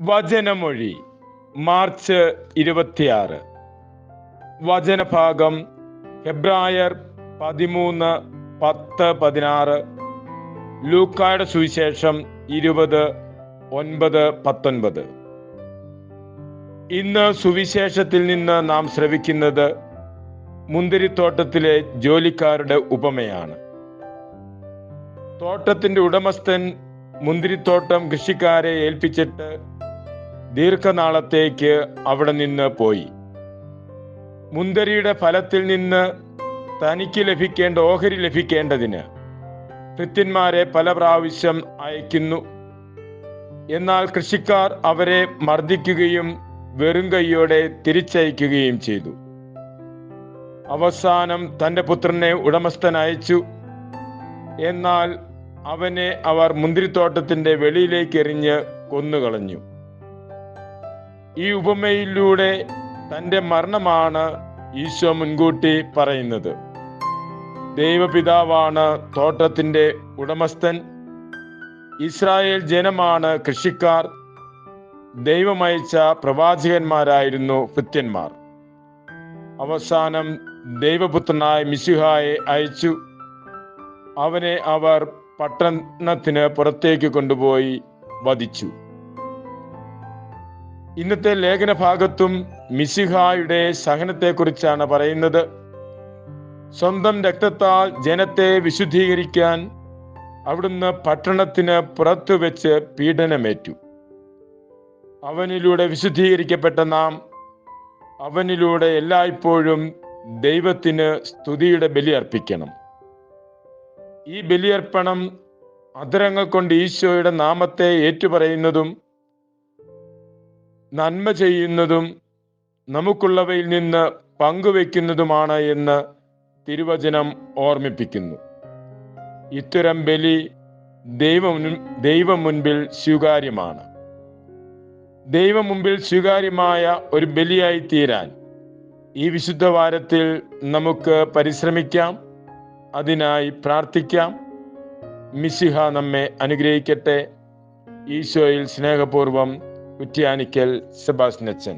വചനമൊഴി March ഇരുപത്തിയാറ്. വചനഭാഗം ഹെബ്രായർ പതിമൂന്ന് പത്ത് പതിനാറ്. ലൂക്കായുടെ സുവിശേഷം ഇരുപത് ഒൻപത് പത്തൊൻപത്. ഇന്ന് സുവിശേഷത്തിൽ നിന്ന് നാം ശ്രവിക്കുന്നത് മുന്തിരിത്തോട്ടത്തിലെ ജോലിക്കാരുടെ ഉപമയാണ്. തോട്ടത്തിന്റെ ഉടമസ്ഥൻ മുന്തിരിത്തോട്ടം കൃഷിക്കാരെ ഏൽപ്പിച്ചിട്ട് ദീർഘനാളത്തേക്ക് അവിടെ നിന്ന് പോയി. മുന്തരിയുടെ ഫലത്തിൽ നിന്ന് തനിക്ക് ലഭിക്കേണ്ട ഓഹരി ലഭിക്കേണ്ടതിന് ഭൃത്യന്മാരെ പല പ്രാവശ്യം അയക്കുന്നു. എന്നാൽ കൃഷിക്കാർ അവരെ മർദ്ദിക്കുകയും വെറും കൈയോടെ തിരിച്ചയക്കുകയും ചെയ്തു. അവസാനം തന്റെ പുത്രനെ ഉടമസ്ഥൻ അയച്ചു. എന്നാൽ അവനെ അവർ മുന്തിരിത്തോട്ടത്തിന്റെ വെളിയിലേക്ക് എറിഞ്ഞ് കൊന്നുകളഞ്ഞു. ഈ ഉപമയിലൂടെ തന്റെ മരണമാണ് ഈശോ മുൻകൂട്ടി പറയുന്നത്. ദൈവപിതാവാണ് തോട്ടത്തിന്റെ ഉടമസ്ഥൻ. ഇസ്രായേൽ ജനമാണ് കൃഷിക്കാർ. ദൈവമയച്ച പ്രവാചകന്മാരായിരുന്നു ഭൃത്യന്മാർ അവസാനം ദൈവപുത്രനായ മിശിഹായെ അയച്ചു. അവനെ അവർ പട്ടണത്തിന് പുറത്തേക്ക് കൊണ്ടുപോയി വധിച്ചു. ഇന്നത്തെ ലേഖന ഭാഗത്തും മിശിഹായുടെ സഹനത്തെക്കുറിച്ചാണ് പറയുന്നത്. സ്വന്തം രക്തത്താൽ ജനത്തെ വിശുദ്ധീകരിക്കാൻ അവിടുന്ന് പട്ടണത്തിന് പുറത്തു വെച്ച് പീഡനമേറ്റു. അവനിലൂടെ വിശുദ്ധീകരിക്കപ്പെട്ട നാം അവനിലൂടെ എല്ലായ്പ്പോഴും ദൈവത്തിന് സ്തുതിയുടെ ബലി അർപ്പിക്കണം. ഈ ബലിയർപ്പണം അധരങ്ങൾ കൊണ്ട് ഈശോയുടെ നാമത്തെ ഏറ്റുപറയുന്നതും നന്മ ചെയ്യുന്നതും നമുക്കുള്ളവയിൽ നിന്ന് പങ്കുവെക്കുന്നതുമാണ് എന്ന് തിരുവചനം ഓർമ്മിപ്പിക്കുന്നു. ഇത്തരം ബലി ദൈവം ദൈവം മുൻപിൽ സ്വീകാര്യമാണ്. ദൈവം മുമ്പിൽ സ്വീകാര്യമായ ഒരു ബലിയായി തീരാൻ ഈ വിശുദ്ധ വാരത്തിൽ നമുക്ക് പരിശ്രമിക്കാം അതിനായി പ്രാർത്ഥിക്കാം. മിസിഹ നമ്മെ അനുഗ്രഹിക്കട്ടെ. ഈശോയിൽ സ്നേഹപൂർവം കുറ്റ്യാനിക്കൽ സെബാസ്നച്ചൻ